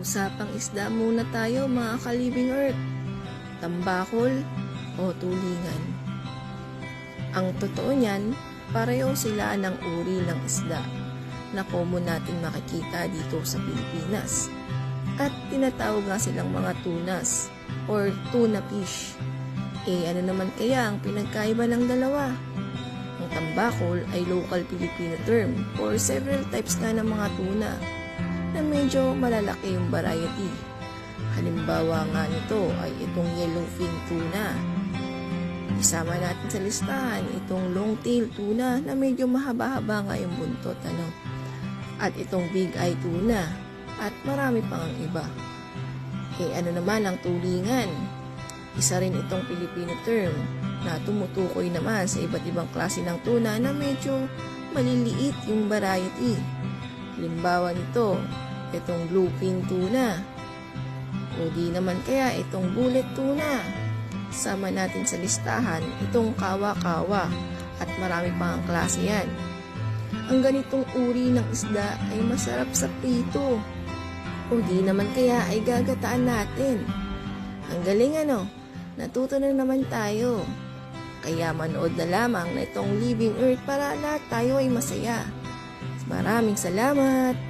Usapang isda muna tayo mga kalibing earth. Tambakol o tulingan. Ang totoo niyan, pareho sila ng uri ng isda na common natin makikita dito sa Pilipinas. At tinatawag nga silang mga tunas or tuna fish. Eh ano naman kaya ang pinagkaiba ng dalawa? Ang tambakol ay local Filipino term for several types nga ng mga tuna na medyo malalaki yung variety. Halimbawa nga nito ay itong yellowfin tuna. Isama natin sa listahan itong longtail tuna na medyo mahaba-haba nga yung buntot. Ano? At itong big eye tuna. At marami pang ang iba. Eh ano naman ang tulingan? Isa rin itong Filipino term na tumutukoy naman sa iba't ibang klase ng tuna na medyo maliliit yung variety. Halimbawa nito, itong bluefin tuna. O di naman kaya itong bullet tuna. Sama natin sa listahan itong kawa-kawa at marami pang ang klase yan. Ang ganitong uri ng isda ay masarap sa prito. O di naman kaya ay gagataan natin. Ang galing ano, natuto na naman tayo. Kaya manood na lamang na itong Living Earth para lahat tayo ay masaya. Maraming salamat!